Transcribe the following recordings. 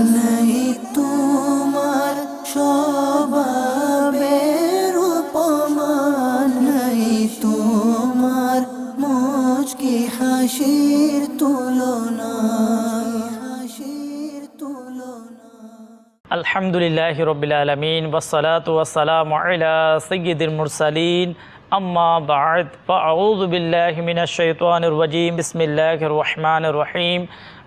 নাই তোমার স্বভাবের উপমান নাই তোমার মুচকি হাসির তুলনা আলহামদুলিল্লাহ রবিল আলমিন ওসলাত ওয়াসালাম আলা সৈয়দুল মুরসালিন। আম্মা বাদ ফাউযু বিল্লাহি রহিম।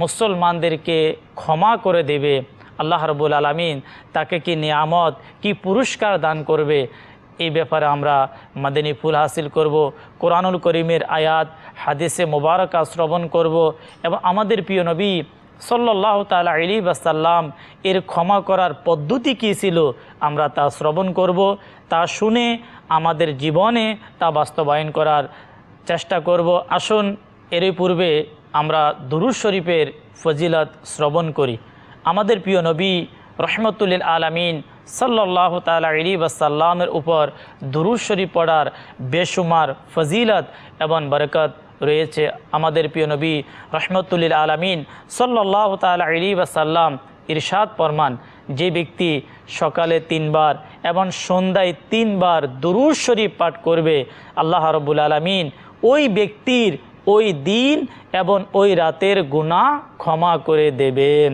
মুসলমানদেরকে ক্ষমা করে দেবে, আল্লাহ রবুল আলমিন তাকে কি নিয়ামত, কি পুরস্কার দান করবে? এই ব্যাপারে আমরা মাদিনী ফুল হাসিল করব, কোরআনুল করিমের আয়াত, হাদিসে মোবারকা শ্রবণ করব এবং আমাদের প্রিয় নবী সাল্লাহ তালা আলী বাসাল্লাম এর ক্ষমা করার পদ্ধতি কী ছিল আমরা তা শ্রবণ করব, তা শুনে আমাদের জীবনে তা বাস্তবায়ন করার চেষ্টা করব। আসুন, এরই পূর্বে আমরা দুরুজ শরীফের ফজিলত শ্রবণ করি। আমাদের প্রিয় নবী রহমতুল্লিল আলমিন সাল্লাহ তালা আলী বাসাল্লামের উপর দুরুজ শরীফ পড়ার বেশুমার ফজিলত এবং বরকত রয়েছে। আমাদের প্রিয় নবী রহমতুল্লিল আলমিন সাল্লাহ তালা আলী বাসাল্লাম ইরশাদ ফরমান, যে ব্যক্তি সকালে তিনবার এবং সন্ধ্যায় তিনবার দুরুজ শরীফ পাঠ করবে, আল্লাহ রবুল আলমিন ওই ব্যক্তির ওই দিন এবং ওই রাতের গুণা ক্ষমা করে দেবেন।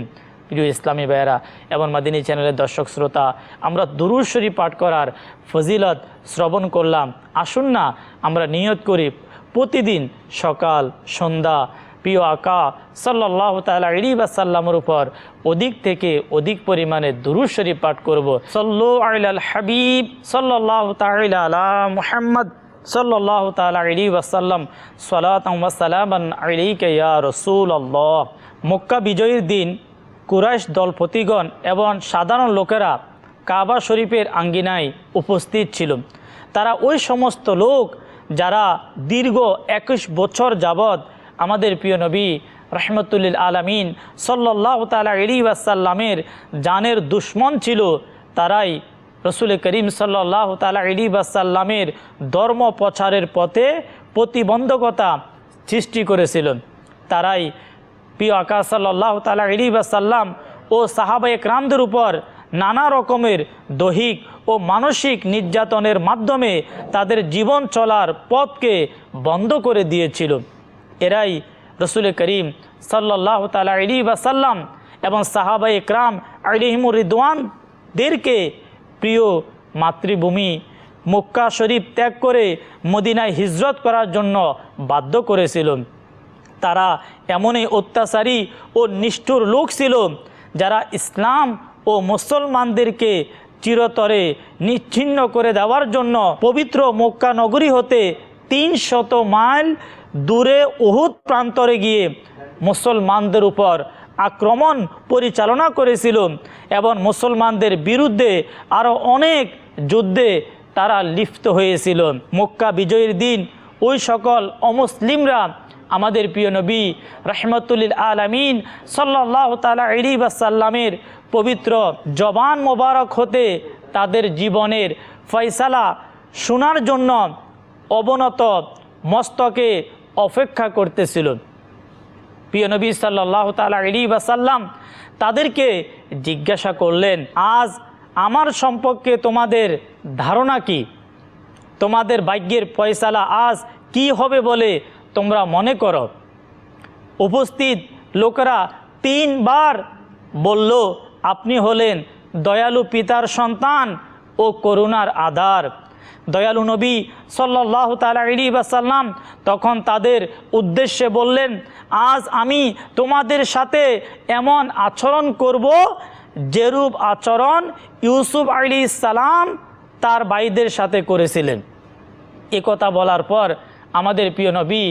প্রিয় ইসলামী ভাইয়েরা, এবং মাদিনী চ্যানেলের দর্শক শ্রোতা, আমরা দুরুশ্বরী পাঠ করার ফজিলত শ্রবণ করলাম। আসুন না, আমরা নিয়ত করি প্রতিদিন সকাল, সন্ধ্যা, প্রিয় আকা সাল্লাহ তালা ইরিবাসাল্লামের উপর অধিক থেকে অধিক পরিমাণে দুরুজ শরীফ পাঠ করব। সল্লু আল হাবিব সাল্লাহ তালা আলা মুহাম্মদ। সাল্লাহ তালা আলী ওয়াসাল্লাম, সালাতাম রসুল আল্লাহ মক্কা বিজয়ীর দিন কুরাইশ দলপতিগণ এবং সাধারণ লোকেরা কাবা শরীফের আঙ্গিনায় উপস্থিত ছিল। তারা ওই সমস্ত লোক যারা দীর্ঘ একুশ বছর যাবৎ আমাদের প্রিয় নবী রহমতুল্লিল আলমিন সাল্লাহ তালা আলী ওয়াসাল্লামের জানের দুশ্মন ছিল, তারাই রসুল করিম সাল্লাহ তালা আলী বাসাল্লামের ধর্ম প্রচারের পথে প্রতিবন্ধকতা সৃষ্টি করেছিলেন। তারাই প্রিয় আকাশ সাল্লাহ তালা আলী বাসাল্লাম ও সাহাবা একরামদের উপর নানা রকমের দৈহিক ও মানসিক নির্যাতনের মাধ্যমে তাদের জীবন চলার পথকে বন্ধ করে দিয়েছিল। এরাই রসুল করিম সাল্লাহ তালা আলী বাসাল্লাম এবং সাহাবা একরাম আলিহিমুর রিদওয়ানদেরকে প্রিয় মাতৃভূমি মক্কা শরীফ ত্যাগ করে মদিনায় হিজরত করার জন্য বাধ্য করেছিল তারা এমনই অত্যাচারী ও নিষ্ঠুর লোক ছিল যারা ইসলাম ও মুসলমানদেরকে চিরতরে নিচ্ছিন্ন করে দেওয়ার জন্য পবিত্র মক্কা নগরী হতে তিন শত মাইল দূরে উহুদ প্রান্তরে গিয়ে মুসলমানদের উপর আক্রমণ পরিচালনা করেছিল এবং মুসলমানদের বিরুদ্ধে আরও অনেক যুদ্ধে তারা লিপ্ত হয়েছিল। মক্কা বিজয়ের দিন ওই সকল অমুসলিমরা আমাদের প্রিয় নবী রহমতুল্লিল আলমিন সাল্লাহ তালা আলিবাসাল্লামের পবিত্র জবান মোবারক হতে তাদের জীবনের ফয়সালা শোনার জন্য অবনত মস্তকে অপেক্ষা করতেছিল। প্রিয় নবী সাল্লাহ তালা আলী বাসাল্লাম তাদেরকে জিজ্ঞাসা করলেন, আজ আমার সম্পর্কে তোমাদের ধারণা কি? তোমাদের ভাগ্যের ফয়সালা আজ কি হবে বলে তোমরা মনে করো? উপস্থিত লোকেরা তিনবার বলল, আপনি হলেন দয়ালু পিতার সন্তান ও করুণার আধার। দয়ালু নবী সাল্লাহ তালা আলী বাসাল্লাম তখন তাদের উদ্দেশ্যে বললেন আজ আমি তোমাদের সাথে এমন আচরণ করব যেরূপ আচরণ ইউসুফ আলী সালাম তার ভাইদের সাথে করেছিলেন। এ কথা বলার পর আমাদের প্রিয় নবী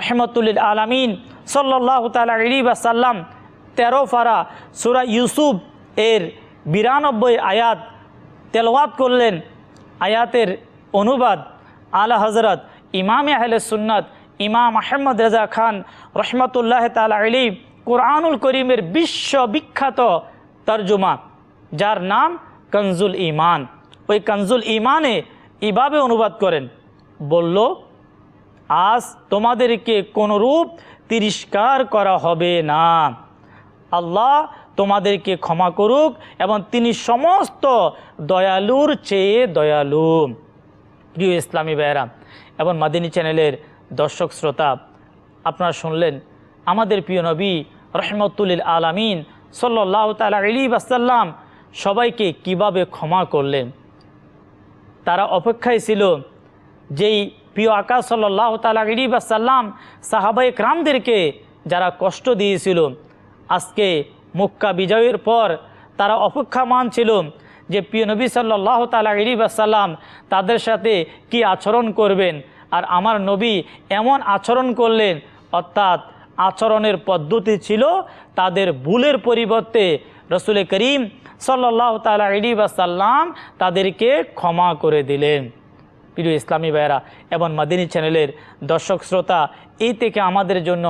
রহমতুল্লিল আলমিন সাল্লাহ তালা আলী বাসাল্লাম তেরো ফারা সুরা ইউসুফ এর বিরানব্বই আয়াত তেলওয়াত করলেন। আয়াতের অনুবাদ আলা হজরত ইমাম আহলে সুন্নত ইমাম আহমদ রেজা খান রহমতুল্লাহ তালা আলী কোরআনুল করিমের বিশ্ববিখ্যাত তর্জমা, যার নাম কনজুল ইমান ওই কনজুল ইমানে এভাবে অনুবাদ করেন, বলল, আজ তোমাদেরকে কোনরূপ তিরস্কার করা হবে না। আল্লাহ তোমাদেরকে ক্ষমা করুক এবং তিনি সমস্ত দয়ালুর চেয়ে দয়ালু। প্রিয় ইসলামী বেয়রা এবং মাদিনী চ্যানেলের দর্শক শ্রোতা, আপনারা শুনলেন আমাদের প্রিয় নবী রহমতুল্লিল আলামিন সাল্লাহ তালা আলী বাসাল্লাম সবাইকে কীভাবে ক্ষমা করলেন। তারা অপেক্ষায় ছিল যেই প্রিয় আকাশ সাল্লাহ তালা আলী বাসাল্লাম সাহাবাই ক্রামদেরকে যারা কষ্ট দিয়েছিল, আজকে মুক্কা বিজয়ের পর তারা অপেক্ষামান ছিল যে প্রিয় নবী সাল্লাহ তালা আলী বাসাল্লাম তাদের সাথে কি আচরণ করবেন। আর আমার নবী এমন আচরণ করলেন, অর্থাৎ আচরণের পদ্ধতি ছিল তাদের ভুলের পরিবর্তে রসুল করিম সাল্লাহ তালা আলী বাসাল্লাম তাদেরকে ক্ষমা করে দিলেন। প্রিয় ইসলামী ভাইয়েরা, এবং মাদিনী চ্যানেলের দর্শক শ্রোতা, এই থেকে আমাদের জন্য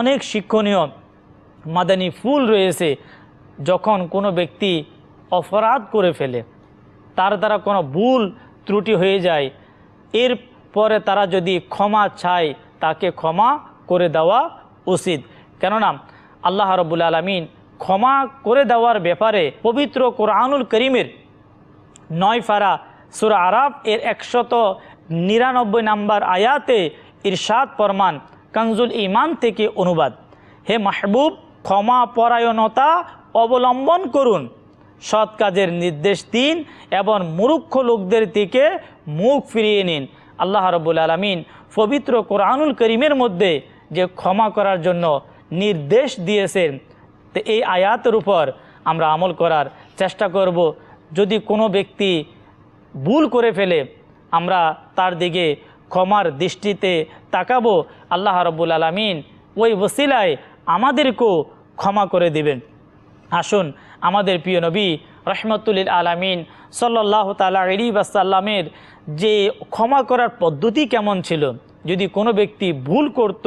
অনেক শিক্ষণীয় মাদানী ফুল রয়েছে যখন কোনো ব্যক্তি অপরাধ করে ফেলে, তার দ্বারা কোনো ভুল ত্রুটি হয়ে যায়, এর পরে তারা যদি ক্ষমা চায়, তাকে ক্ষমা করে দেওয়া উচিত। কেননা, আল্লাহ রবুল আলমিন ক্ষমা করে দেওয়ার ব্যাপারে পবিত্র কোরআনুল করিমের নয় ফারা সুর আরাব এর একশত নিরানব্বই নাম্বার আয়াতে ইরশাদ ফরমান কানজুল ইমান থেকে অনুবাদ। হে মাহবুব, ক্ষমা পরায়ণতা অবলম্বন করুন। সৎ কাজের নির্দেশ দিন এবং মূর্খ লোকদের থেকে মুখ ফিরিয়ে নিন। আল্লাহ রবুল আলমিন পবিত্র কোরআনুল করিমের মধ্যে যে ক্ষমা করার জন্য নির্দেশ দিয়েছেন, তো এই আয়াতের উপর আমরা আমল করার চেষ্টা করব। যদি কোনো ব্যক্তি ভুল করে ফেলে, আমরা তার দিকে ক্ষমার দৃষ্টিতে তাকাবো, আল্লাহ রব্বুল আলমিন ওই ওসিলায় আমাদেরকেও ক্ষমা করে দিবেন। আসুন, আমাদের প্রিয় নবী রহমতুল্লিল আলামিন সাল্লাহ তালা আলী বাসাল্লামের যে ক্ষমা করার পদ্ধতি কেমন ছিল? যদি কোনো ব্যক্তি ভুল করত,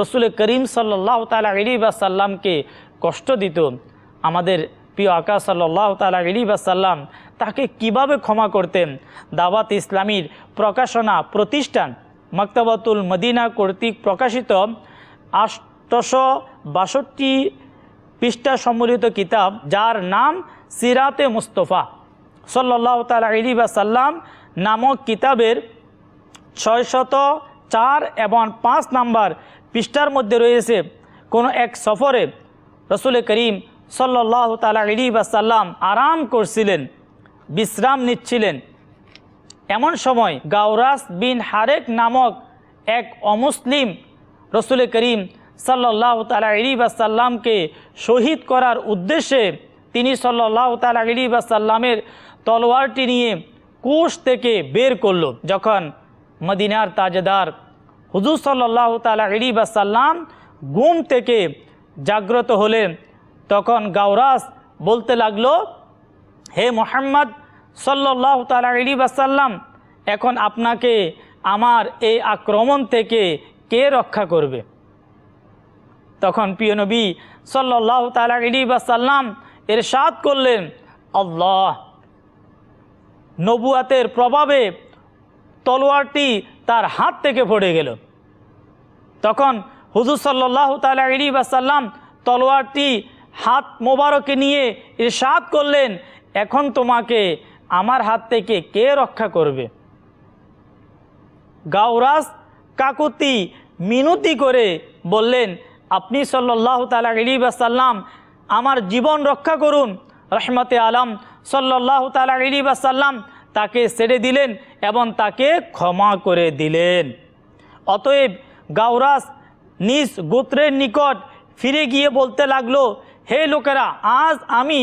রসুল করিম সাল্লাহ তালা আলী বাসাল্লামকে কষ্ট দিত, আমাদের প্রিয় আকা সাল্লাহ তালা আলী বাসাল্লাম তাকে কীভাবে ক্ষমা করতেন? দাওয়াত ইসলামীর প্রকাশনা প্রতিষ্ঠান মক্তবাতুল মদিনা কর্তৃক প্রকাশিত আটশো বাষট্টি পৃষ্ঠা সম্মিলিত কিতাব, যার নাম সিরাতে মুস্তফা। সাল্লাহ তালা আলী সাল্লাম নামক কিতাবের ছয়শত চার এবং পাঁচ নাম্বার পৃষ্ঠার মধ্যে রয়েছে কোনো এক সফরে রসুল করিম সাল্লাহ তালা আলী সাল্লাম আরাম করছিলেন, বিশ্রাম নিচ্ছিলেন। এমন সময় গাওরাস বিন হারেক নামক এক অমুসলিম রসুল করিম সাল্লাহ তালা আলী সাল্লামকে শহীদ করার উদ্দেশ্যে তিনি সাল্লাহ তালা আলী সাল্লামের তলোয়ারটি নিয়ে কোষ থেকে বের করল যখন মদিনার তাজেদার হুজুর সাল্লাহ তালা আলী সাল্লাম ঘুম থেকে জাগ্রত হলেন। তখন গাওরাস বলতে লাগল, হে মোহাম্মদ সাল্লাহ তালা আলী সাল্লাম এখন আপনাকে আমার এই আক্রমণ থেকে কে রক্ষা করবে? তখন প্রিয় নবী সাল্লাহ তালা আলী সাল্লাম এর সাদ করলেন, আল্লাহ নবুয়াতের প্রভাবে তলোয়ারটি তার হাত থেকে পড়ে গেল। তখন হুজুর সাল্লাহ তালা আলী সাল্লাম তলোয়ারটি হাত মোবারকে নিয়ে ইরশাদ করলেন, এখন তোমাকে আমার হাত থেকে কে রক্ষা করবে? গাওরাস কাকুতি মিনতি করে বললেন, আপনি সাল্লাহ তালা আলী সাল্লাম আমার জীবন রক্ষা করুন রহমতে আলম সাল্লাহ তালা আলী সাল্লাম তাকে ছেড়ে দিলেন এবং তাকে ক্ষমা করে দিলেন। অতএব গাওরাস নিজ গোত্রের নিকট ফিরে গিয়ে বলতে লাগল, হে লোকেরা, আজ আমি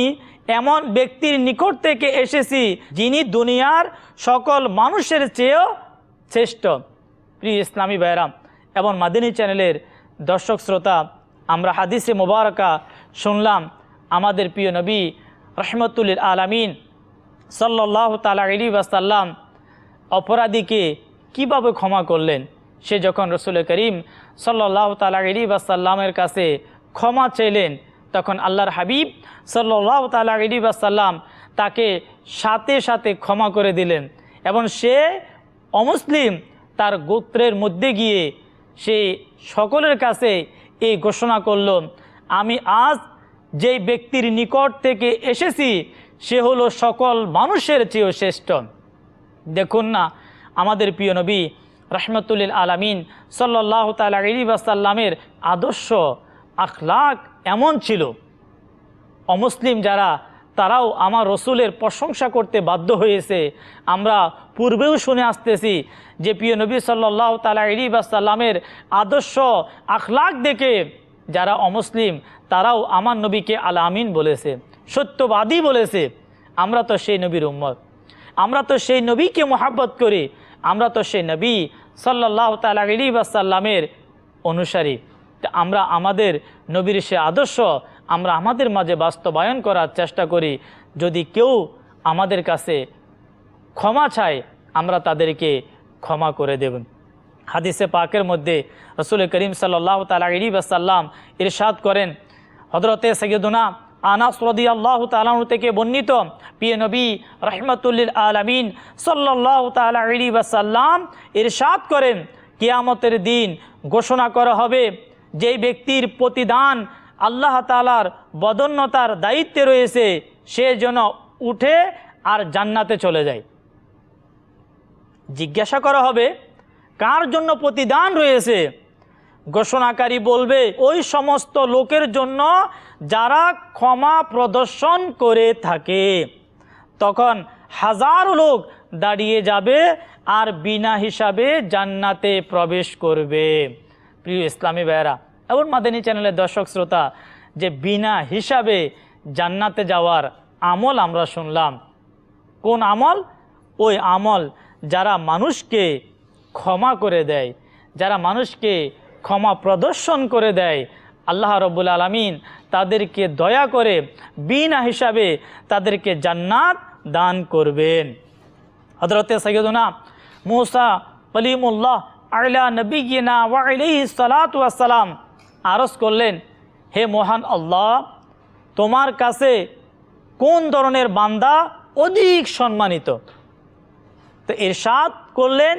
এমন ব্যক্তির নিকট থেকে এসেছি যিনি দুনিয়ার সকল মানুষের চেয়েও শ্রেষ্ঠ। প্রিয় ইসলামী বাইরাম এবং মাদিনী চ্যানেলের দর্শক শ্রোতা, আমরা হাদিসে মোবারকা শুনলাম, আমাদের প্রিয় নবী রহমতুল্লিল আলামিন সাল্লাহ তালা আলী বাসাল্লাম অপরাধীকে কীভাবে ক্ষমা করলেন? সে যখন রসুল করিম সাল্লাহ তালা আলী বাসাল্লামের কাছে ক্ষমা চাইলেন, তখন আল্লাহর হাবিব সাল্লাহ তালা আলী বাসাল্লাম তাকে সাথে সাথে ক্ষমা করে দিলেন এবং সে অমুসলিম তার গোত্রের মধ্যে গিয়ে সে সকলের কাছে এই ঘোষণা করল, আমি আজ যেই ব্যক্তির নিকট থেকে এসেছি, সে হলো সকল মানুষের চেয়েও শ্রেষ্ঠ। দেখুন না, আমাদের প্রিয় নবী রহমতুল্লিল আলামিন সাল্লাহ তালা আলিবাসাল্লামের আদর্শ, আখলাক এমন ছিল। অমুসলিম যারা, তারাও আমার রসুলের প্রশংসা করতে বাধ্য হয়েছে। আমরা পূর্বেও শুনে আসতেছি যে প্রিয় নবী সাল্লাহ তালা আলিবাসাল্লামের আদর্শ, আখলাক দেখে যারা অমুসলিম তারাও আমার নবীকে আলামিন বলেছে, সত্যবাদী বলেছে, আমরা তো সেই নবীর উম্মত। আমরা তো সেই নবীকে মোহাব্বত করি, আমরা তো সেই নবী সাল্লাহ তালা আলিবাসাল্লামের অনুসারী। তা আমরা আমাদের নবীর সে আদর্শ, আমরা আমাদের মাঝে বাস্তবায়ন করার চেষ্টা করি। যদি কেউ আমাদের কাছে ক্ষমা চায়, আমরা তাদেরকে ক্ষমা করে দেবেন হাদিসে পাকের মধ্যে রসুল করিম সাল্লাহ তালা বাসাল্লাম ইরশাদ করেন হজরতে সৈয়দুনা আনাস রদি আল্লাহ তালাহ থেকে বর্ণিত পিয়ে নবী রহমতুল্লিল আলমিন সাল্লাহ তালা বাসাল্লাম ইরশাদ করেন, কিয়ামতের দিন ঘোষণা করা হবে যেই ব্যক্তির প্রতিদান আল্লাহ তালার বদন্যতার দায়িত্বে রয়েছে, সে যেন উঠে আর জান্নাতে চলে যায়। জিজ্ঞাসা করা হবে, কার জন্য প্রতিদান রয়েছে? ঘোষণাকারী বলবে, ওই সমস্ত লোকের জন্য যারা ক্ষমা প্রদর্শন করে থাকে, তখন হাজার লোক দাঁড়িয়ে যাবে আর বিনা হিসাবে জান্নাতে প্রবেশ করবে। প্রিয় ইসলামী ভাইয়েরা এবং মাদানী চ্যানেলের দর্শক শ্রোতা, যে বিনা হিসাবে জান্নাতে যাওয়ার আমল আমরা শুনলাম, কোন আমল? ওই আমল যারা মানুষকে ক্ষমা করে দেয়, যারা মানুষকে ক্ষমা প্রদর্শন করে দেয়। আল্লাহ রব্বুল আলমিন তাদেরকে দয়া করে বিনা হিসাবে তাদেরকে জান্নাত দান করবেন। হজরতে সৈয়দনা মুসা কলিমুল্লাহ আলা নবীনা ওয়াইলি সালাতাম আরজ করলেন, হে মহান আল্লাহ, তোমার কাছে কোন ধরনের বান্দা অধিক সম্মানিত? তো এরশাদ করলেন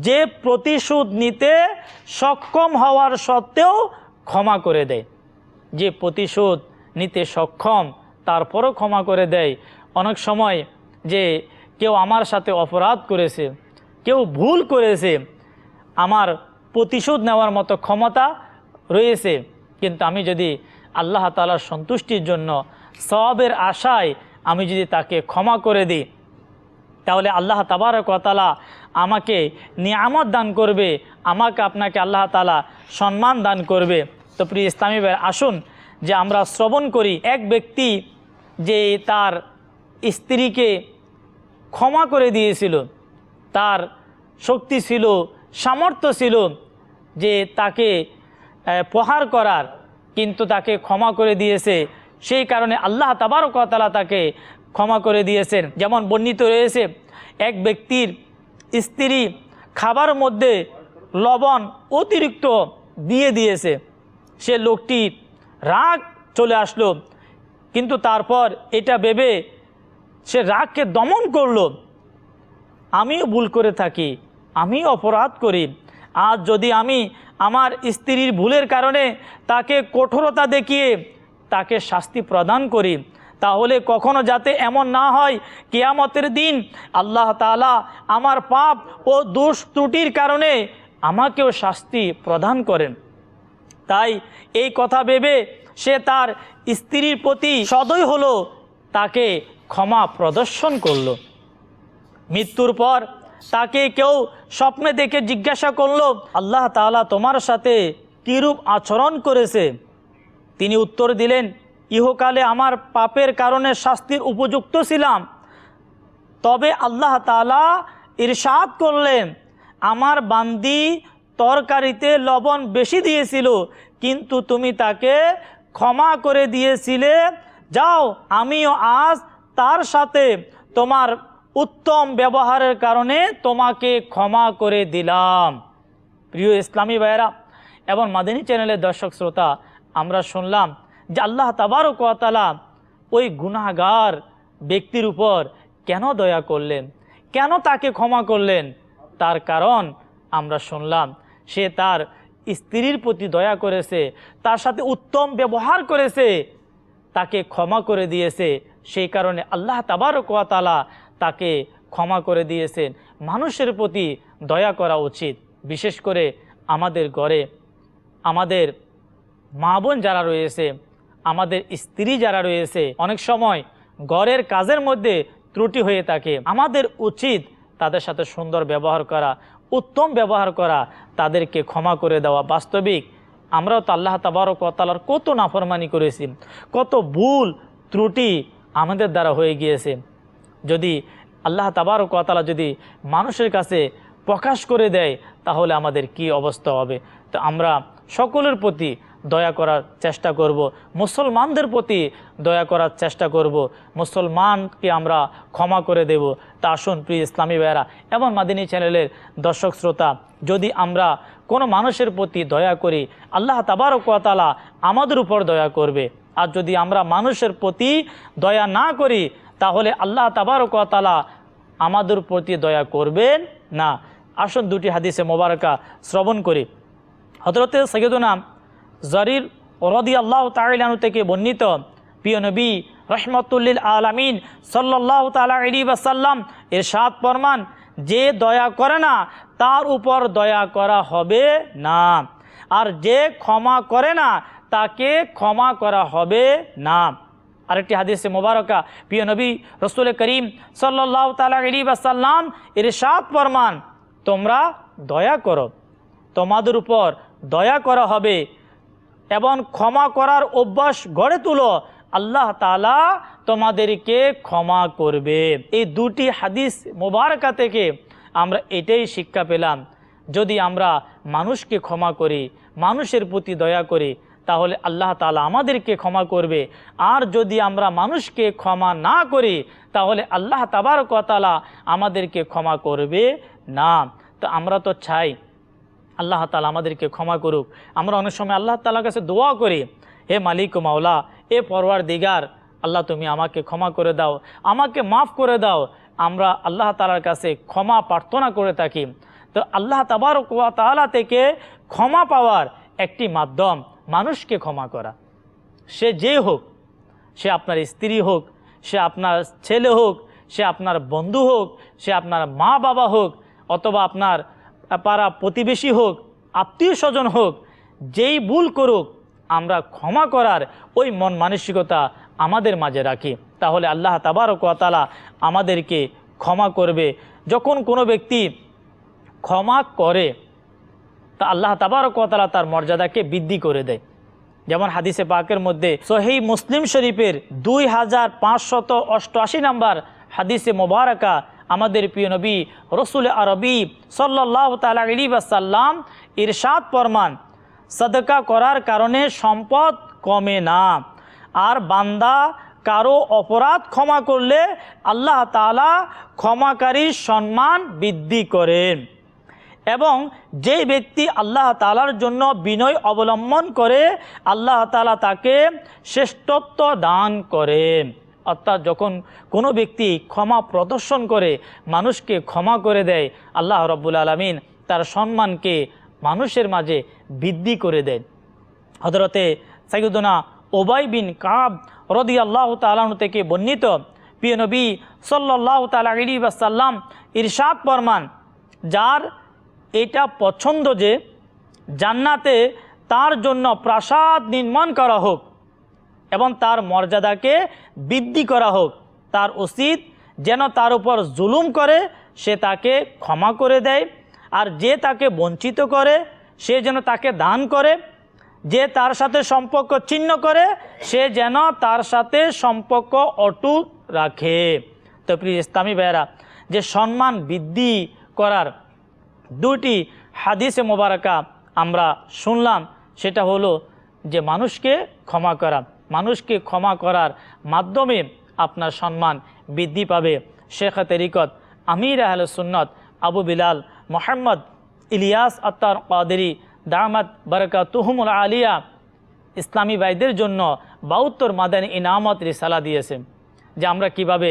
যে প্রতিশোধ নিতে সক্ষম হওয়ার সত্ত্বেও ক্ষমা করে দেয়। যে প্রতিশোধ নিতে সক্ষম, তারপরও ক্ষমা করে দেয়। অনেক সময় যে কেউ আমার সাথে অপরাধ করেছে, কেউ ভুল করেছে, আমার প্রতিশোধ নেওয়ার মতো ক্ষমতা রয়েছে। কিন্তু আমি যদি আল্লাহ তালার সন্তুষ্টির জন্য সবের আশায় আমি যদি তাকে ক্ষমা করে দিই তাহলে আল্লাহ তাবারকতালা আমাকে নিয়ামত দান করবে, আমাকে আপনাকে আল্লাহ তালা সম্মান দান করবে। তো প্রিয় ইসলামী ভাই আসুন যে আমরা শ্রবণ করি, এক ব্যক্তি যে তার স্ত্রীকে ক্ষমা করে দিয়েছিল, তার শক্তি ছিল, সামর্থ্য ছিল যে তাকে প্রহার করার, কিন্তু তাকে ক্ষমা করে দিয়েছে। সেই কারণে আল্লাহ তাবারকতালা তাকে ক্ষমা করে দিয়েছেন। যেমন বর্ণিত রয়েছে, এক ব্যক্তির স্ত্রী খাবার মধ্যে লবণ অতিরিক্ত দিয়ে দিয়েছে। সে লোকটি রাগ চলে আসলো, কিন্তু তারপর এটা ভেবে সে রাগকে দমন করল। আমিও ভুল করে থাকি আমি অপরাধ করি। আজ যদি আমি আমার স্ত্রীর ভুলের কারণে তাকে কঠোরতা দেখিয়ে তাকে শাস্তি প্রদান করি তাহলে কখনো যাতে এমন না হয় কেয়ামতের দিন আল্লাহ তাআলা আমার পাপ ও দোষ ত্রুটির কারণে আমাকেও শাস্তি প্রদান করেন। তাই এই কথা ভেবে সে তার স্ত্রীর প্রতি সদয় হলো, তাকে ক্ষমা প্রদর্শন করল। মৃত্যুর পর তাকে কেউ স্বপ্নে দেখে জিজ্ঞাসা করল, আল্লাহ তাআলা তোমার সাথে কীরূপ আচরণ করেছে? তিনি উত্তর দিলেন ইহকালে আমার পাপের কারণে শাস্তির উপযুক্ত ছিলাম। তবে আল্লাহ তাআলা ইরশাদ করলেন, আমার বান্দি তরকারিতে লবণ বেশি দিয়েছিল, কিন্তু তুমি তাকে ক্ষমা করে দিয়েছিলে। যাও, আমিও আজ তার সাথে তোমার উত্তম ব্যবহারের কারণে তোমাকে ক্ষমা করে দিলাম। প্রিয় ইসলামী ভাইয়েরা, এবং মাদিনী চ্যানেলের দর্শক শ্রোতা, আমরা শুনলাম যে আল্লাহ তাবারকালা ওই গুনাহগার ব্যক্তির উপর কেন দয়া করলেন? কেন তাকে ক্ষমা করলেন? তার কারণ আমরা শুনলাম। সে তার স্ত্রীর প্রতি দয়া করেছে, তার সাথে উত্তম ব্যবহার করেছে, তাকে ক্ষমা করে দিয়েছে। সেই কারণে আল্লাহ তাবারকালা তাকে ক্ষমা করে দিয়েছেন। মানুষের প্রতি দয়া করা উচিত, বিশেষ করে আমাদের ঘরে। আমাদের মা বোন যারা রয়েছে আমাদের স্ত্রী যারা রয়েছে, অনেক সময় ঘরের কাজের মধ্যে ত্রুটি হয়ে থাকে। আমাদের উচিত তাদের সাথে সুন্দর ব্যবহার করা, উত্তম ব্যবহার করা, তাদেরকে ক্ষমা করে দেওয়া। বাস্তবিক, আমরাও তো আল্লাহ তাবারকালার কত নাফরমানি করেছি, কত ভুল ত্রুটি আমাদের দ্বারা হয়ে গিয়েছে। যদি আল্লাহ তাবারকালা যদি মানুষের কাছে প্রকাশ করে দেয়, তাহলে আমাদের কি অবস্থা হবে? তো আমরা সকলের প্রতি দয়া করার চেষ্টা করব। মুসলমানদের প্রতি দয়া করার চেষ্টা করব। মুসলমানকে আমরা ক্ষমা করে দেব। তা আসুন প্রিয় ইসলামী ভাইয়েরা এবং মাদিনী চ্যানেলের দর্শক শ্রোতা, যদি আমরা কোনো মানুষের প্রতি দয়া করি, আল্লাহ তাবারকালা আমাদের উপর দয়া করবে। আর যদি আমরা মানুষের প্রতি দয়া না করি, তাহলে আল্লাহ তাবারকালা আমাদের প্রতি দয়া করবেন না। আসুন দুটি হাদিসে মোবারকা শ্রবণ করি। হজরতে সৈয়দনাম জরির রদি আল্লাহ থেকে বর্ণিত, প্রিয় নবী, রহমতুল্লিল আলমিন সাল্লাহ তালা বাসাল্লাম এর সাত ফরমান, যে দয়া করে না, তার উপর দয়া করা হবে না। আর যে ক্ষমা করে না, তাকে ক্ষমা করা হবে না। আরেকটি হাদিসে মোবারকা, প্রিয় নবী, রসুল করিম সাল্লাহ তালা বাসাল্লাম এর সাত প্রমাণ তোমরা দয়া করো। তোমাদের উপর দয়া করা হবে এবং ক্ষমা করার অভ্যাস গড়ে তুলো, আল্লাহ তালা তোমাদেরকে ক্ষমা করবে। এই দুটি হাদিস মোবারকা থেকে আমরা এটাই শিক্ষা পেলাম। যদি আমরা মানুষকে ক্ষমা করি, মানুষের প্রতি দয়া করি, তাহলে আল্লাহ তালা আমাদেরকে ক্ষমা করবে। আর যদি আমরা মানুষকে ক্ষমা না করি, তাহলে আল্লাহ তাবারকতালা আমাদেরকে ক্ষমা করবে না। তো আমরা তো চাই আল্লাহ তালা আমাদেরকে ক্ষমা করুক। আমরা অনেক সময় আল্লাহ তালার কাছে দোয়া করি, হে মালিক মাওলা, এ পরওয়ার দিগার, আল্লাহ তুমি আমাকে ক্ষমা করে দাও, আমাকে মাফ করে দাও। আমরা আল্লাহ তালার কাছে ক্ষমা প্রার্থনা করে থাকি। তো আল্লাহ তাবার তালা থেকে ক্ষমা পাওয়ার একটি মাধ্যম মানুষকে ক্ষমা করা। সে যে হোক, সে আপনার স্ত্রী হোক, সে আপনার ছেলে হোক, সে আপনার বন্ধু হোক, সে আপনার মা বাবা হোক, অথবা আপনার পাড়া প্রতিবেশী হোক, আত্মীয় স্বজন হোক, যেই ভুল করুক, আমরা ক্ষমা করার ওই মন মানসিকতা আমাদের মাঝে রাখি। তাহলে আল্লাহ তাবারকালা আমাদেরকে ক্ষমা করবে। যখন কোনো ব্যক্তি ক্ষমা করে, তা আল্লাহ তাবারকালা তার মর্যাদাকে বৃদ্ধি করে দেয়। যেমন হাদিসে পাকের মধ্যে সহি মুসলিম শরীফের দুই হাজার পাঁচশত অষ্টআশি নাম্বার হাদিসে মোবারকা আমাদের প্রিয় নবী রসুল আরবি সাল্লাহ তালা ইরশাদ ফরমান, সদকা করার কারণে সম্পদ কমে না। আর বান্দা কারও অপরাধ ক্ষমা করলে আল্লাহ তালা ক্ষমাকারীর সম্মান বৃদ্ধি করেন। এবং যে ব্যক্তি আল্লাহ তালার জন্য বিনয় অবলম্বন করে, আল্লাহ তালা তাকে শ্রেষ্ঠত্ব দান করেন। অর্থাৎ যখন কোনো ব্যক্তি ক্ষমা প্রদর্শন করে, মানুষকে ক্ষমা করে দেয়, আল্লাহ রব্বুল আলমিন তার সম্মানকে মানুষের মাঝে বৃদ্ধি করে দেয় হজরতে সাইদুনা ওবাই বিন কাব রদি আল্লাহ তালাহন থেকে বর্ণিত, প্রিয় নবী সাল্লাহ তালা বাসাল্লাম ইরশাদ ফরমান, যার এটা পছন্দ যে জান্নাতে তার জন্য প্রাসাদ নির্মাণ করা হোক। এবং তার মর্যাদাকে বৃদ্ধি করা হোক। তার উচিত যেন তার উপর জুলুম করে, সে তাকে ক্ষমা করে দেয়। আর যে তাকে বঞ্চিত করে, সে যেন তাকে দান করে। যে তার সাথে সম্পর্ক ছিন্ন করে, সে যেন তার সাথে সম্পর্ক অটুট রাখে। তো প্রিয় ইসলামী ভাইয়েরা, যে সম্মান বৃদ্ধি করার দুটি হাদিসে মোবারকা আমরা শুনলাম, সেটা হলো যে মানুষকে ক্ষমা করা। মানুষকে ক্ষমা করার মাধ্যমে আপনার সম্মান বৃদ্ধি পাবে। শেখ তেরিকত, আমির আহল সুন্নত, আবু বিলাল, মোহাম্মদ ইলিয়াস আত্মার কাদেরি, দামাত বারকা তুহমুল আলিয়া ইসলামী ভাইদের জন্য বাউত্তর মাদানী ইনামত রিসালা দিয়েছে। যে আমরা কীভাবে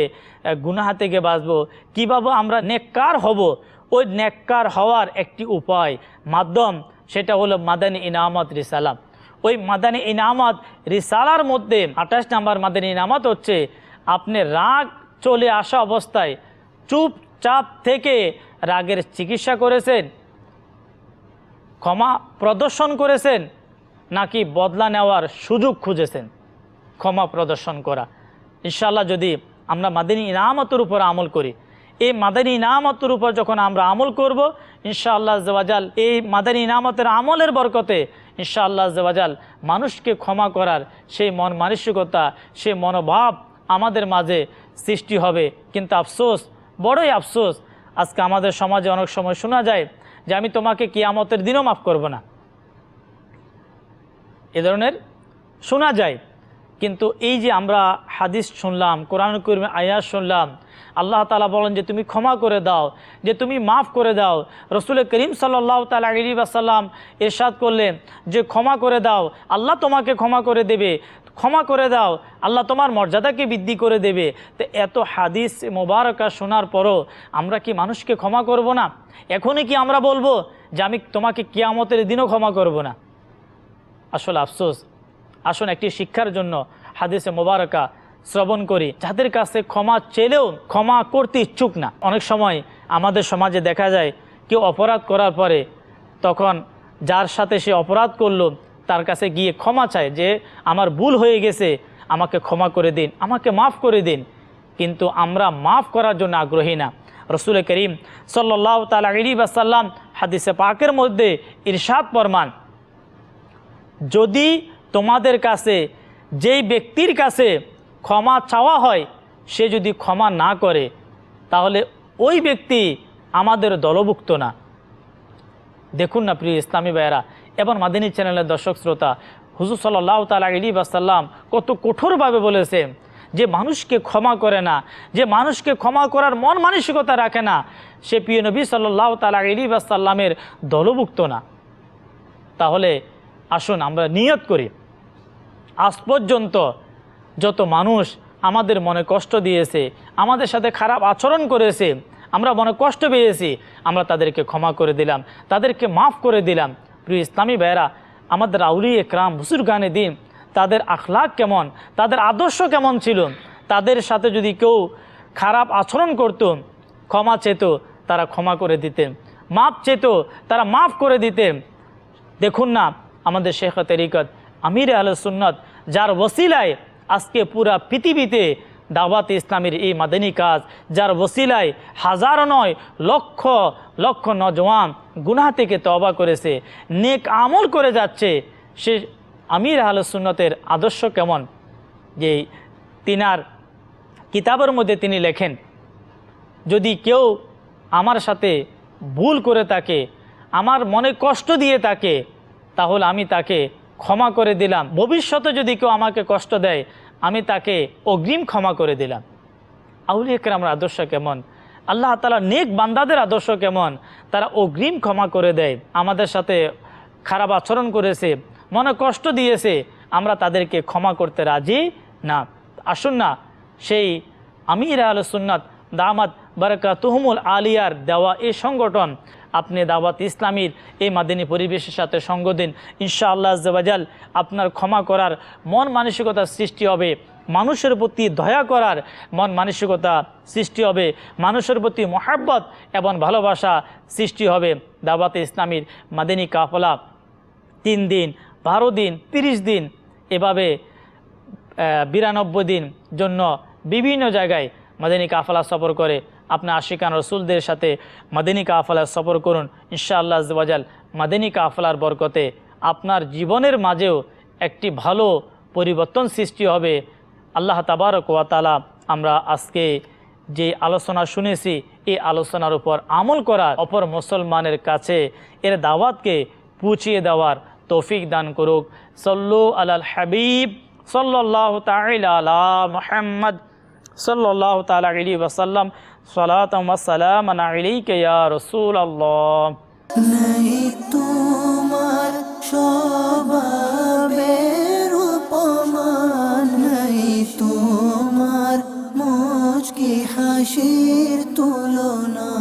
গুনাহা থেকে বাঁচবো, কীভাবে আমরা নেককার হব, ওই নেককার হওয়ার একটি উপায়, মাধ্যম, সেটা হলো মাদানী ইনামত রিসালা। ওই মাদানী ইনামত রিসালার মধ্যে আঠাশ নাম্বার মাদানী ইনামত হচ্ছে, আপনি রাগ চলে আসা অবস্থায় চুপচাপ থেকে রাগের চিকিৎসা করেছেন, ক্ষমা প্রদর্শন করেছেন, নাকি বদলা নেওয়ার সুযোগ খুঁজেছেন? ক্ষমা প্রদর্শন করা। ইনশাল্লাহ যদি আমরা মাদানী ইনামতের উপর আমল করি, এই মাদানী ইনামতের উপর যখন আমরা আমল করব, ইনশাআল্লাহ জওয়াজাল এই মাদানী ইনামতের আমলের বরকতে ইনশাআল্লাহ জওয়াজাল মানুষকে ক্ষমা করার সেই মন মানসিকতা, সেই মনোভাব আমাদের মাঝে সৃষ্টি হবে। কিন্তু আফসোস, বড়ই আফসোস, আজকে আমাদের সমাজে অনেক সময় শোনা যায় যে আমি তোমাকে কিয়ামতের দিনও মাফ করব না। এ ধরনের শোনা যায়। কিন্তু এই যে আমরা হাদিস শুনলাম, কোরআন করিমে আয়াস শুনলাম আল্লাহ তালা বলেন যে তুমি ক্ষমা করে দাও, যে তুমি মাফ করে দাও। রসুল করিম সাল্লাহ তালা আলী আসাল্লাম এরশাদ করলেন যে ক্ষমা করে দাও, আল্লাহ তোমাকে ক্ষমা করে দেবে। ক্ষমা করে দাও, আল্লাহ তোমার মর্যাদাকে বৃদ্ধি করে দেবে। তো এত হাদিস মোবারকা শোনার পরও আমরা কি মানুষকে ক্ষমা করব না? এখনই কি আমরা বলব যে আমি তোমাকে কিয়ামতের দিনও ক্ষমা করব না? আসলে আফসোস আসুন একটি শিক্ষার জন্য হাদিসে মোবারকা শ্রবণ করি। যাদের কাছে ক্ষমা চেলেও ক্ষমা করতে ইচ্ছুক না। অনেক সময় আমাদের সমাজে দেখা যায়, কেউ অপরাধ করার পরে তখন যার সাথে সে অপরাধ করল, তার কাছে গিয়ে ক্ষমা চায় যে, আমার ভুল হয়ে গেছে, আমাকে ক্ষমা করে দিন, আমাকে মাফ করে দিন। কিন্তু আমরা মাফ করার জন্য আগ্রহী না। রসুল করিম সাল্লাহ তালা বাসাল্লাম হাদিসে পাকের মধ্যে ইরশাদ ফরমান, যদি তোমাদের কাছে, যেই ব্যক্তির কাছে ক্ষমা চাওয়া হয়, সে যদি ক্ষমা না করে, তাহলে ওই ব্যক্তি আমাদের দলভুক্ত না। দেখুন না প্রিয় ইসলামী ভাইয়েরা এবং মাদিনী চ্যানেলের দর্শক শ্রোতা, হুজুর সাল্লাহ তালা আলী বাসাল্লাম কত কঠোরভাবে বলেছে যে মানুষকে ক্ষমা করে না, যে মানুষকে ক্ষমা করার মন মানসিকতা রাখে না, সে প্রিয় নবী সাল্লাহ তালা আলী বাসাল্লামের দলভুক্ত না। তাহলে আসুন আমরা নিয়ত করি, আজ পর্যন্ত যত মানুষ আমাদের মনে কষ্ট দিয়েছে, আমাদের সাথে খারাপ আচরণ করেছে, আমরা মনে কষ্ট পেয়েছি, আমরা তাদেরকে ক্ষমা করে দিলাম, তাদেরকে মাফ করে দিলাম। প্রিয় ইসলামী ভাইয়েরা, আমাদের আউলি একরাম হুসুর গানে দিন, তাদের আখলাক কেমন, তাদের আদর্শ কেমন ছিল? তাদের সাথে যদি কেউ খারাপ আচরণ করত, ক্ষমা চেত, তারা ক্ষমা করে দিতেন। মাফ চেত, তারা মাফ করে দিতেন। দেখুন না, আমাদের শেখ তরিকত আমির আল সুন্নত, যার ওসিলায় আজকে পুরা পৃথিবীতে দাওয়াত ইসলামের এই মাদানী কাজ, যার বসিলায় হাজারো নয়, লক্ষ লক্ষ নজওয়ান গুনাহ থেকে তবা করেছে, নেক আমল করে যাচ্ছে, সে আমির আল সুন্নতের আদর্শ কেমন? যে তিনার কিতাবের মধ্যে তিনি লেখেন, যদি কেউ আমার সাথে ভুল করে থাকে, আমার মনে কষ্ট দিয়ে থাকে, তাহলে আমি তাকে ক্ষমা করে দিলাম। ভবিষ্যতে যদি কেউ আমাকে কষ্ট দেয় আমি তাকে অগ্রিম ক্ষমা করে দিলাম। আউলি একরামের আদর্শ কেমন? আল্লাহ তালা নেক বান্দাদের আদর্শ কেমন? তারা অগ্রিম ক্ষমা করে দেয়, আমাদের সাথে খারাপ আচরণ করেছে, মনে কষ্ট দিয়েছে, আমরা তাদেরকে ক্ষমা করতে রাজি না। আসুন না, সেই আমির আল সুন্নাত দামাত বারাকা তুহমুল আলিয়ার দেওয়া এই সংগঠন আপনি দাওয়াত ইসলামীর এই মাদিনী পরিবেশের সাথে সঙ্গ দিন। ইনশাআল্লাহ জবাজাল আপনার ক্ষমা করার মন মানসিকতার সৃষ্টি হবে, মানুষের প্রতি দয়া করার মন মানসিকতা সৃষ্টি হবে, মানুষের প্রতি মহাব্বত এবং ভালোবাসা সৃষ্টি হবে। দাওয়াতে ইসলামীর মাদিনী কাফলা তিন দিন, বারো দিন, তিরিশ দিন, এভাবে বিরানব্বই দিন জন্য বিভিন্ন জায়গায় মাদিনী কাফলা সফর করে। আপনার আশিকান রসুলদের সাথে মাদিনী কাফলা সফর করুন। ইনশাআল্লাহ জবাজাল মাদিনী কাফলার বরকতে আপনার জীবনের মাঝেও একটি ভালো পরিবর্তন সৃষ্টি হবে। আল্লাহ তাবারক ওয়াতালা আমরা আজকে যে আলোচনা শুনেছি, এই আলোচনার উপর আমল করার অপর মুসলমানের কাছে এর দাওয়াতকে পুছিয়ে দেওয়ার তৌফিক দান করুক। সল্লু আলাল হাবিব সাল্লাহ তাইলা মোহাম্মদ সাল্লাহ তালা আলী ওসাল্লাম সালাতাম সালাম আলাইকে ইয়া রসুল আল্লাহ নাই তোমার স্বভাবের উপমান নাই তোমার মুচকি হাসির তুলনা।